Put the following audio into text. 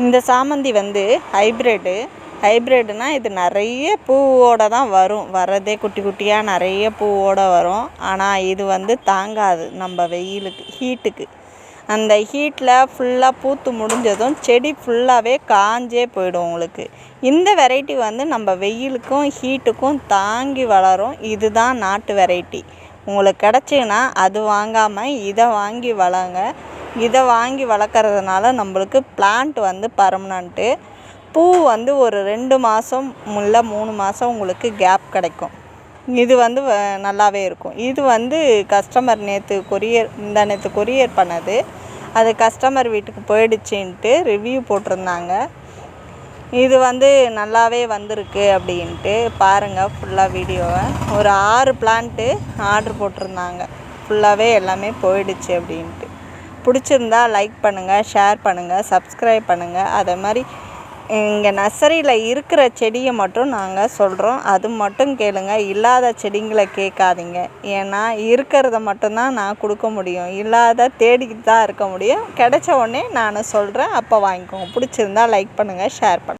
இந்த சாமந்தி வந்து ஹைப்ரிட்டு ஹைப்ரிட்னா இது நிறைய பூவோட தான் வரும். வரதே குட்டி குட்டியாக நிறைய பூவோட வரும். ஆனால் இது வந்து தாங்காது நம்ம வெயிலுக்கு ஹீட்டுக்கு அந்த ஹீட்டில் ஃபுல்லாக பூத்து முடிஞ்சதும் செடி ஃபுல்லாகவே காஞ்சே போயிடும் உங்களுக்கு. இந்த வெரைட்டி வந்து நம்ம வெயிலுக்கும் ஹீட்டுக்கும் தாங்கி வளரும். இதுதான் நாட்டு வெரைட்டி உங்களுக்கு கிடச்சிங்கன்னா அது வாங்காமல் இதை வாங்கி வளங்க இதை வாங்கி வளர்க்குறதுனால நம்மளுக்கு பிளான்ட் வந்து பர்மனண்ட்டு பூ வந்து ஒரு ரெண்டு மாதம் இல்லை மூணு மாதம் உங்களுக்கு கேப் கிடைக்கும். இது வந்து வ- நல்லாவே இருக்கும். இது வந்து கஸ்டமர் நேற்று கொரியர் இந்த நேற்று கொரியர் பண்ணது. அது கஸ்டமர் வீட்டுக்கு போயிடுச்சுன்ட்டு ரிவ்யூ போட்டிருந்தாங்க. இது வந்து நல்லாவே வந்திருக்கு அப்படின்ட்டு பாருங்கள் ஃபுல்லாக வீடியோவை ஒரு ஆறு பிளான்ட்டு ஆர்டர் போட்டிருந்தாங்க. ஃபுல்லாகவே எல்லாமே போயிடுச்சு அப்படின்ட்டு. பிடிச்சிருந்தா லைக் பண்ணுங்கள் ஷேர் பண்ணுங்கள் சப்ஸ்கிரைப் பண்ணுங்கள் அதே மாதிரி இங்கே நர்சரியில் இருக்கிற செடியை மட்டும் நாங்கள் சொல்கிறோம் அது மட்டும் கேளுங்க. இல்லாத செடிங்களை கேட்காதீங்க. ஏன்னா இருக்கிறத மட்டும்தான் நான் கொடுக்க முடியும். இல்லாத தேடிக்கிட்டு தான் இருக்க முடியும். கிடைச்ச உடனே நான் சொல்கிறேன் அப்போ வாங்கிக்கோங்க. பிடிச்சிருந்தா லைக் பண்ணுங்கள் ஷேர் பண்ணுங்கள்